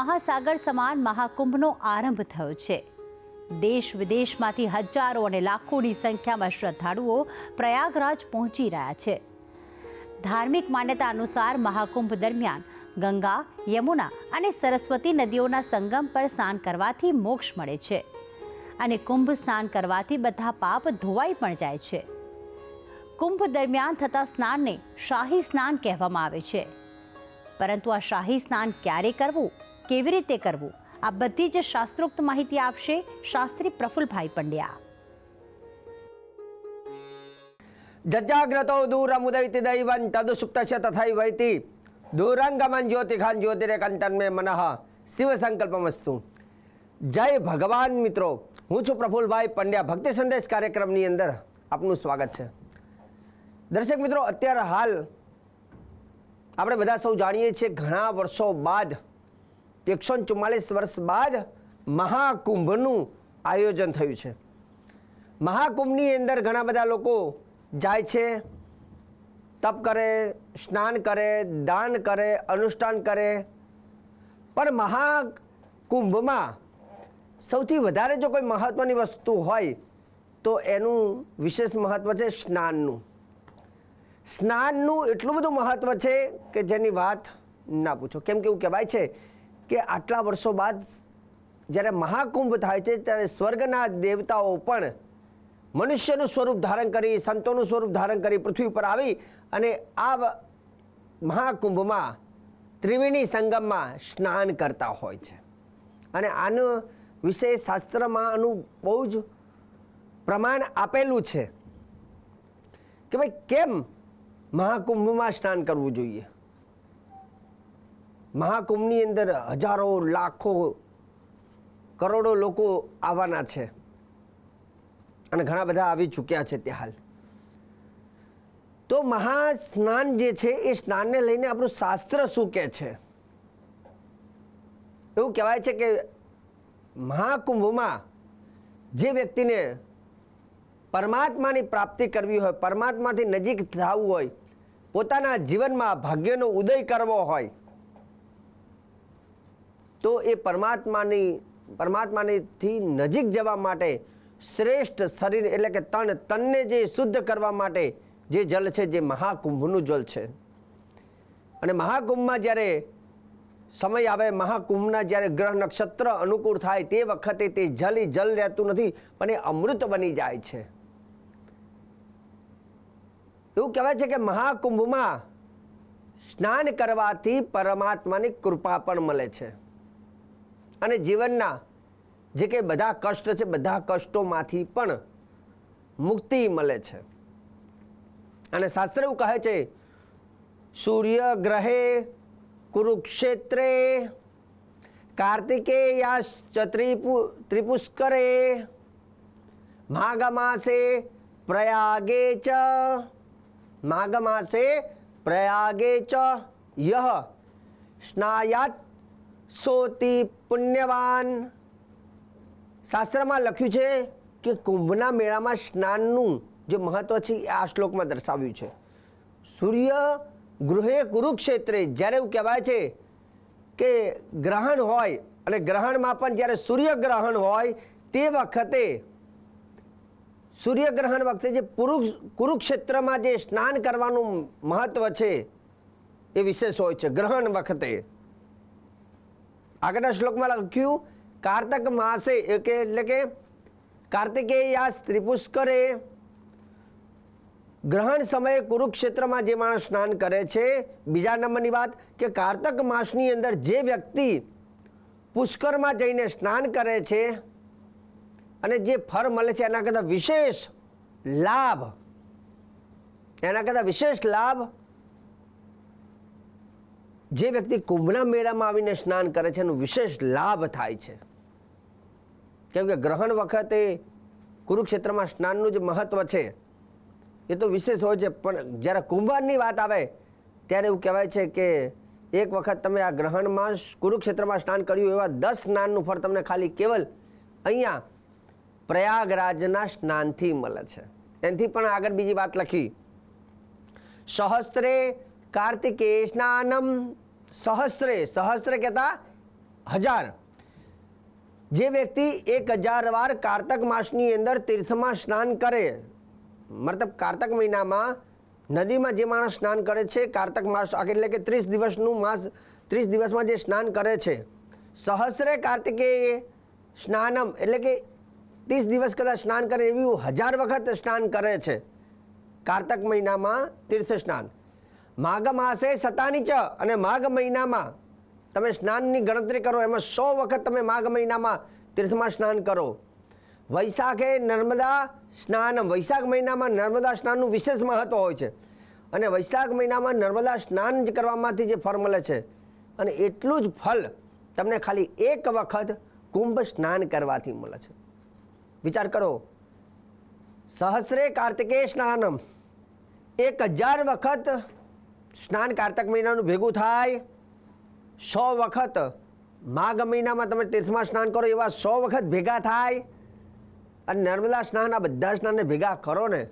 મહાસાગર સમાન મહાકુંભનો આરંભ થયો છે. દેશ વિદેશમાંથી હજારો અને લાખોની સંખ્યામાં શ્રદ્ધાળુઓ પ્રયાગરાજ પહોંચી રહ્યા છે. ધાર્મિક માન્યતા અનુસાર મહાકુંભ દરમિયાન ગંગા, યમુના અને સરસ્વતી નદીઓના સંગમ પર સ્નાન કરવાથી મોક્ષ મળે છે અને કુંભ સ્નાન કરવાથી બધા પાપ ધોવાઈ પણ જાય છે. કુંભ દરમિયાન થતા સ્નાનને શાહી સ્નાન કહેવામાં આવે છે. પરંતુ આ શાહી સ્નાન ક્યારે કરવું? કેવી રીતે કરવું? આ બધી જ શાસ્ત્રોક્ત માહિતી આપશે શાસ્ત્રી પ્રફુલભાઈ પંડ્યા. જજાગ્રતો દૂરમુદૈતિ દૈવં તદુસુપ્તસ્ય તથૈવૈતિ દૂરંગમન જ્યોતિખાન જ્યોતિરેકંતન મે મનઃ. શિવ સંકલ્પમસ્તુ. જય ભગવાન મિત્રો. હું છું પ્રફુલભાઈ પંડ્યા. ભક્તિ સંદેશ કાર્યક્રમની અંદર આપનું સ્વાગત છે. દર્શક મિત્રો, અત્યારે હાલ આપણે બધા સૌ જાણીએ છીએ ઘણા વર્ષો બાદ એકસો ચુમ્માલીસ વર્ષ બાદ મહાકુંભનું આયોજન થયું છે. મહાકુંભની અંદર ઘણા બધા લોકો જાય છે, તપ કરે, સ્નાન કરે, દાન કરે, અનુષ્ઠાન કરે. પણ મહાકુંભમાં સૌથી વધારે જો કોઈ મહત્ત્વની વસ્તુ હોય, તો એનું વિશેષ મહત્ત્વ છે સ્નાનનું. સ્નાનનું એટલું બધું મહત્ત્વ છે કે જેની વાત ના પૂછો. કેમ કે એવું કહેવાય છે કે આટલા વર્ષો બાદ જ્યારે મહાકુંભ થાય છે, ત્યારે સ્વર્ગના દેવતાઓ પણ મનુષ્યનું સ્વરૂપ ધારણ કરી, સંતોનું સ્વરૂપ ધારણ કરી પૃથ્વી પર આવી અને આ મહાકુંભમાં ત્રિવેણી સંગમમાં સ્નાન કરતા હોય છે. અને આનું વિશે શાસ્ત્રમાં આનું બહુ જ પ્રમાણ આપેલું છે કે ભાઈ કેમ મહાકુંભમાં સ્નાન કરવું જોઈએ? મહાકુંભની અંદર હજારો, લાખો, કરોડો લોકો આવવાના છે. અને ઘણા બધા આવી ચૂક્યા છે તે હાલ. તો મહા સ્નાન જે છે, એ સ્નાનને લઈને આપણું શાસ્ત્ર શું કહે છે? એવું કહેવાય છે કે મહાકુંભમાં જે વ્યક્તિને પરમાત્માની પ્રાપ્તિ કરવી હોય, પરમાત્માથી નજીક થવું હોય, પોતાના જીવનમાં ભાગ્યનો ઉદય કરવો હોય તો એ પરમાત્માની, પરમાત્માનીથી નજીક જવા માટે શ્રેષ્ઠ શરીર એટલે કે તન, તનને જે શુદ્ધ કરવા માટે જે જલ છે, જે મહાકુંભનું જલ છે. અને મહાકુંભમાં જ્યારે સમય આવે, મહાકુંભના જ્યારે ગ્રહ નક્ષત્ર અનુકૂળ થાય તે વખતે તે જલ જલ રહેતું નથી, પણ એ અમૃત બની જાય છે. એવું કહેવાય છે કે મહાકુંભમાં સ્નાન કરવાથી પરમાત્માની કૃપા પણ મળે છે. અને જીવનના જે કંઈ બધા કષ્ટ છે, બધા કષ્ટોમાંથી પણ મુક્તિ મળે છે. અને શાસ્ત્ર એવું કહે છે, સૂર્ય ગ્રહે કુરુક્ષેત્રે કાર્તિકેયાશ્ચ ત્રિપુ, ત્રિપુષ્કરે માઘમાસે પ્રયાગે ચ, માઘમાસે પ્રયાગે ચ, યહ સ્નાયાત સોતિ પુણ્યવાન. શાસ્ત્રમાં લખ્યું છે કે કુંભના મેળામાં સ્નાનનું જે મહત્વ છે એ આ શ્લોકમાં દર્શાવ્યું છે. સૂર્ય ગૃહે કુરુક્ષેત્રે, જ્યારે એવું કહેવાય છે કે ગ્રહણ હોય અને ગ્રહણમાં પણ જ્યારે સૂર્યગ્રહણ હોય તે વખતે સૂર્યગ્રહણ વખતે જે પુરુષ, કુરુક્ષેત્રમાં જે સ્નાન કરવાનું મહત્વ છે એ વિશેષ હોય છે ગ્રહણ વખતે. આગળના શ્લોકમાં લખ્યું, કાર્તક માસે કે એટલે કે કાર્તિકેયા ત્રિપુષ્કરે ગ્રહણ સમયે કુરુક્ષેત્રમાં જે માણસ સ્નાન કરે છે, બીજા નંબરની વાત કે કાર્તક માસની અંદર જે વ્યક્તિ પુષ્કરમાં જઈને સ્નાન કરે છે અને જે ફળ મળે છે, એના કરતાં વિશેષ લાભ, એના કરતાં વિશેષ લાભ જે વ્યક્તિ કુંભના મેળામાં આવીને સ્નાન કરે છે, એનો વિશેષ લાભ થાય છે. કેમ કે ગ્રહણ વખતે કુરુક્ષેત્રમાં સ્નાનનું જે મહત્વ છે, એ તો વિશેષ હોય છે, પણ જ્યારે કુંભારની વાત આવે, ત્યારે એવું કહેવાય છે કે એક વખત તમે આ ગ્રહણમાં કુરુક્ષેત્રમાં સ્નાન કર્યું, એવા દસ સ્નાનનું ફળ તમને ખાલી કેવલ અહીંયા પ્રયાગરાજના સ્નાનથી મળે છે. એનાથી પણ આગળ બીજી વાત લખી. સહસ્ત્રે કાર્તિકે સ્નાનમ સહસ્ત્રે, સહસ્ત્ર કહેતા હજાર. જે વ્યક્તિ એક હજાર વાર કારતક માસની અંદર તીર્થમાં સ્નાન કરે, મતલબ કારતક મહિનામાં નદીમાં જે માણસ સ્નાન કરે છે, કારતક માસ એટલે કે ત્રીસ દિવસનું માસ, ત્રીસ દિવસમાં જે સ્નાન કરે છે, સહસ્ત્રે કાર્તિકેય સ્નાનમ એટલે કે ત્રીસ દિવસ કદાચ સ્નાન કરે એવી હજાર વખત સ્નાન કરે છે, કારતક મહિનામાં તીર્થ સ્નાન માઘ માસે સતાની ચ અને માઘ મહિનામાં તમે સ્નાનની ગણતરી કરો, એમાં સો વખત તમે માઘ મહિનામાં તીર્થમાં સ્નાન કરો. વૈશાખે નર્મદા સ્નાનમ વૈશાખ મહિનામાં નર્મદા સ્નાનનું વિશેષ મહત્વ હોય છે. અને વૈશાખ મહિનામાં નર્મદા સ્નાન જ કરવામાંથી જે ફળ મળે છે. અને એટલું જ ફળ તમને ખાલી એક વખત કુંભ સ્નાન કરવાથી મળે છે. વિચાર કરો. સહસ્રે કાર્તિકેય સ્નાનમ. એક હજાર વખત સ્નાન કારતક મહિનાનું ભેગું થાય. સો વખત માઘ મહિનામાં તમે તીર્થમાં સ્નાન કરો એવા સો વખત ભેગા થાય. અને નર્મદા સ્નાન, આ બધા સ્નાનને ભેગા કરો ને,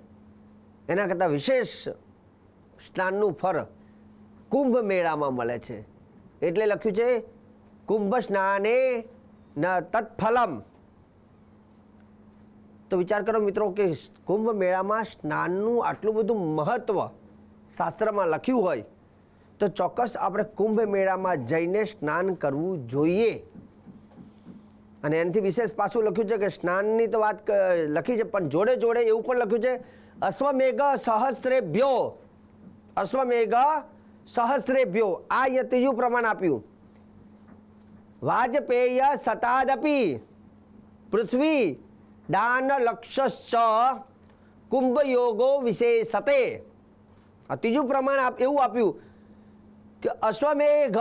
એના કરતાં વિશેષ સ્નાનનું ફળ કુંભ મેળામાં મળે છે. એટલે લખ્યું છે, કુંભ સ્નાને ન તત્ફલમ. તો વિચાર કરો મિત્રો કે કુંભ મેળામાં સ્નાનનું આટલું બધું મહત્વ શાસ્ત્રમાં લખ્યું હોય, તો ચોક્કસ આપણે કુંભ મેળામાં જઈને સ્નાન કરવું જોઈએ. અને એનાથી વિશેષ પાછું લખ્યું છે કે સ્નાનની તો વાત લખી છે, પણ જોડે જોડે એવું પણ લખ્યું છે, અશ્વમેઘ સહસ્ત્રેભ્યો. અશ્વમેઘ સહસ્ત્રેભ્યો, આ યતિયું પ્રમાણ આપ્યું. વાજપેય સતાદપી. પૃથ્વી દાન લક્ષશ્ચ કુંભ યોગો વિશેષતે. આ ત્રીજું પ્રમાણ આપ એવું આપ્યું કે અશ્વમેઘ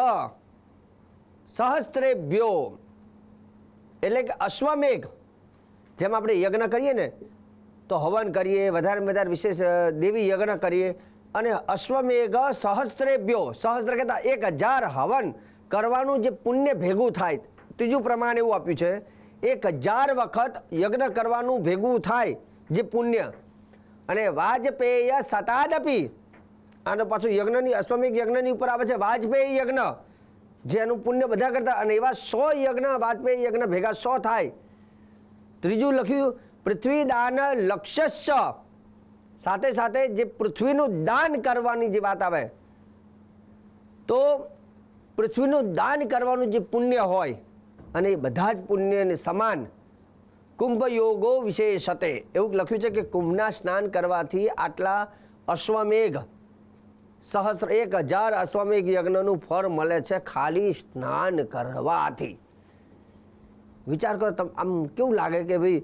સહસ્ત્રેભ્યો. એટલે કે અશ્વમેઘ, જેમ આપણે યજ્ઞ કરીએ ને, તો હવન કરીએ, વધારે વધારે વિશેષ દેવી યજ્ઞ કરીએ. અને અશ્વમેઘ સહસ્ત્રેભ્યો, સહસ્ત્ર કહેતા એક હજાર હવન કરવાનું જે પુણ્ય ભેગું થાય. ત્રીજું પ્રમાણ એવું આપ્યું છે, એક હજાર વખત યજ્ઞ કરવાનું ભેગું થાય જે પુણ્ય. અને વાજપેય સતાદપી આનો પાછું યજ્ઞની અશ્વમિક યજ્ઞની ઉપર આવે છે વાજપેયી યજ્ઞ. જેનું પુણ્ય બધા કરતા અને એવા સો યજ્ઞ વાજપેયી યજ્ઞ ભેગા સો થાય. ત્રીજું લખ્યું પૃથ્વી દાન લક્ષ્ય સાથે સાથે જે પૃથ્વીનું દાન કરવાની જે વાત આવે, તો પૃથ્વીનું દાન કરવાનું જે પુણ્ય હોય, અને એ બધા જ પુણ્યને સમાન કુંભ યોગો વિશેષતે. એવું લખ્યું છે કે કુંભના સ્નાન કરવાથી આટલા અશ્વમેઘ સહસ્ત્ર એક હજાર અશ્વમિક યજ્ઞનું ફળ મળે છે ખાલી સ્નાન કરવાથી. વિચાર કરો તમે, આમ કેવું લાગે કે ભાઈ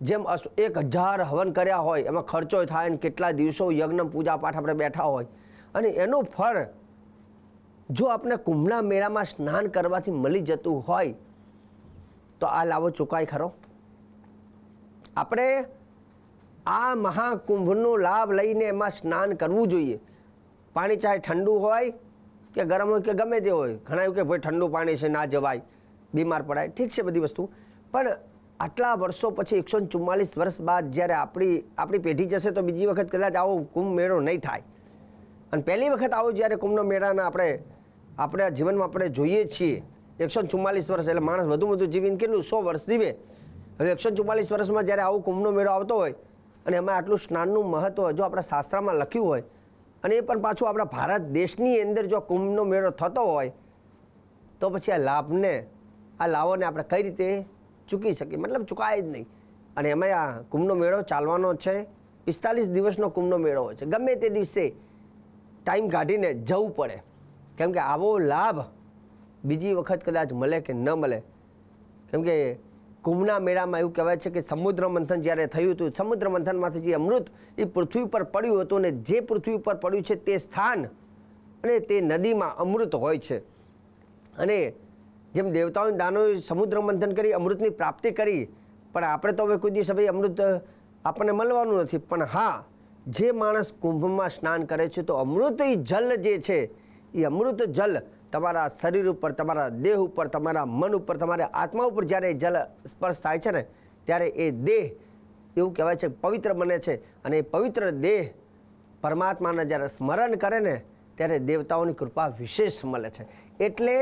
જેમ એક હજાર હવન કર્યા હોય, એમાં ખર્ચો થાય ને કેટલા દિવસો યજ્ઞ પૂજા પાઠ આપણે બેઠા હોય. અને એનું ફળ જો આપણે કુંભના મેળામાં સ્નાન કરવાથી મળી જતું હોય, તો આ લાવો ચૂકાય ખરો. આપણે આ મહાકુંભનો લાભ લઈને એમાં સ્નાન કરવું જોઈએ. પાણી ચાહે ઠંડુ હોય કે ગરમ હોય કે ગમે તે હોય. ઘણા એવું કે ભાઈ ઠંડુ પાણી છે, ના જવાય, બીમાર પડાય. ઠીક છે બધી વસ્તુ. પણ આટલા વર્ષો પછી એકસો ચુમ્માલીસ વર્ષ બાદ જ્યારે આપણી આપણી પેઢી જશે તો બીજી વખત કદાચ આવો કુંભ મેળો નહીં થાય. અને પહેલી વખત આવો જ્યારે કુંભનો મેળાના આપણે આપણે જીવનમાં આપણે જોઈએ છીએ. એકસો ચુમ્માલીસ વર્ષ એટલે માણસ વધુ વધુ જીવીને કેટલું? સો વર્ષ જીવે. હવે એકસો ચુમ્માલીસ વર્ષમાં જ્યારે આવો કુંભનો મેળો આવતો હોય અને એમાં આટલું સ્નાનનું મહત્ત્વ જો આપણા શાસ્ત્રમાં લખ્યું હોય અને એ પણ પાછું આપણા ભારત દેશની અંદર જો કુંભનો મેળો થતો હોય, તો પછી આ લાભને, આ લાભોને આપણે કઈ રીતે ચૂકી શકીએ? મતલબ ચૂકાય જ નહીં. અને એમાં આ કુંભનો મેળો ચાલવાનો છે, પિસ્તાલીસ દિવસનો કુંભનો મેળો હોય છે. ગમે તે દિવસે ટાઈમ કાઢીને જવું પડે. કેમ કે આવો લાભ બીજી વખત કદાચ મળે કે ન મળે. કેમ કે કુંભના મેળામાં એવું કહેવાય છે કે સમુદ્ર મંથન જ્યારે થયું હતું, સમુદ્ર મંથનમાંથી જે અમૃત એ પૃથ્વી પર પડ્યું હતું અને જે પૃથ્વી પર પડ્યું છે તે સ્થાન અને તે નદીમાં અમૃત હોય છે. અને જેમ દેવતાઓને દાનોએ સમુદ્ર મંથન કરી, અમૃતની પ્રાપ્તિ કરી, પણ આપણે તો હવે કોઈ દિવસ ભાઈ અમૃત આપણને મળવાનું નથી. પણ હા, જે માણસ કુંભમાં સ્નાન કરે છે તો અમૃત જલ જે છે, એ અમૃત જલ તમારા શરીર ઉપર, તમારા દેહ ઉપર, તમારા મન ઉપર, તમારા આત્મા ઉપર જ્યારે જલ સ્પર્શ થાય છે ને, ત્યારે એ દેહ, એવું કહેવાય છે, પવિત્ર બને છે. અને એ પવિત્ર દેહ પરમાત્માના જ્યારે સ્મરણ કરે ને, ત્યારે દેવતાઓની કૃપા વિશેષ મળે છે. એટલે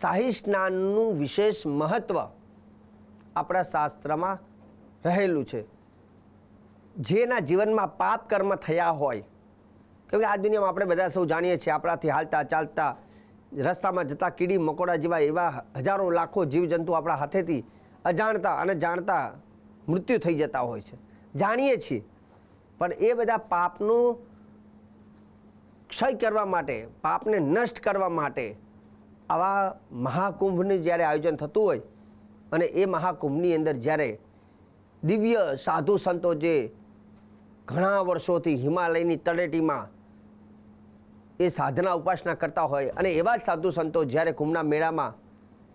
શાહી સ્નાનનું વિશેષ મહત્ત્વ આપણા શાસ્ત્રમાં રહેલું છે. જેના જીવનમાં પાપ કર્મ થયા હોય કેમકે આ દુનિયામાં આપણે બધા સૌ જાણીએ છીએ, આપણાથી હાલતા ચાલતા રસ્તામાં જતા કીડી મકોડા જેવા એવા હજારો લાખો જીવજંતુ આપણા હાથેથી અજાણતા અને જાણતા મૃત્યુ થઈ જતા હોય છે. જાણીએ છીએ. પણ એ બધા પાપનું ક્ષય કરવા માટે, પાપને નષ્ટ કરવા માટે આવા મહાકુંભનું જ્યારે આયોજન થતું હોય અને એ મહાકુંભની અંદર જ્યારે દિવ્ય સાધુ સંતો જે ઘણા વર્ષોથી હિમાલયની તળેટીમાં એ સાધના ઉપાસના કરતા હોય અને એવા જ સાધુ સંતો જ્યારે કુંભના મેળામાં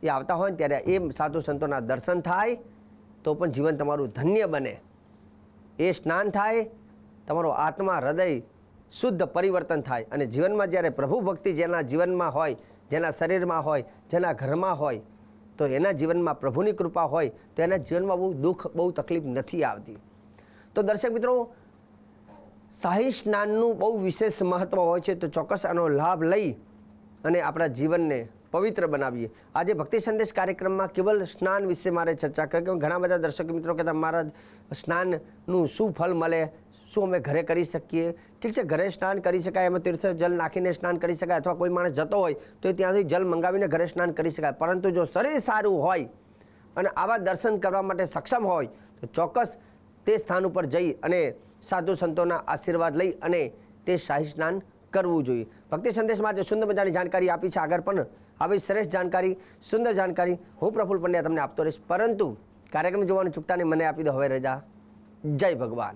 એ આવતા હોય ત્યારે એ સાધુ સંતોના દર્શન થાય, તો પણ જીવન તમારું ધન્ય બને. એ સ્નાન થાય, તમારો આત્મા, હૃદય શુદ્ધ પરિવર્તન થાય. અને જીવનમાં જ્યારે પ્રભુ ભક્તિ જેના જીવનમાં હોય, જેના શરીરમાં હોય, જેના ઘરમાં હોય, તો એના જીવનમાં પ્રભુની કૃપા હોય, તો એના જીવનમાં બહુ દુઃખ, બહુ તકલીફ નથી આવતી. તો દર્શક મિત્રો શાહી સ્નાનનું બહુ વિશેષ મહત્ત્વ હોય છે, તો ચોક્કસ આનો લાભ લઈ અને આપણા જીવનને પવિત્ર બનાવીએ. આજે ભક્તિ સંદેશ કાર્યક્રમમાં કેવલ સ્નાન વિશે મારે ચર્ચા કરી કે ઘણા બધા દર્શક મિત્રો કહેતા, મારા સ્નાનનું શું ફલ મળે? શું અમે ઘરે કરી શકીએ? ઠીક છે, ઘરે સ્નાન કરી શકાય, એમાં તીર્થ જલ નાખીને સ્નાન કરી શકાય, અથવા કોઈ માણસ જતો હોય, તો ત્યાંથી જલ મંગાવીને ઘરે સ્નાન કરી શકાય. પરંતુ જો શરીર સારું હોય અને આવા દર્શન કરવા માટે સક્ષમ હોય, તો ચોક્કસ તે સ્થાન ઉપર જઈ અને સાધુ સંતોના આશીર્વાદ લઈ અને તે શાહી સ્નાન કરવું જોઈએ. ભક્તિ સંદેશમાં જે સુંદર મજાની જાણકારી આપી છે. આગળ પણ આવી શ્રેષ્ઠ જાણકારી, સુંદર જાણકારી હું પ્રફુલ પંડ્યા તમને આપતો રહીશ. પરંતુ કાર્યક્રમ જોવાનું ચૂકતાને મને આપી દો હવે રજા. જય ભગવાન.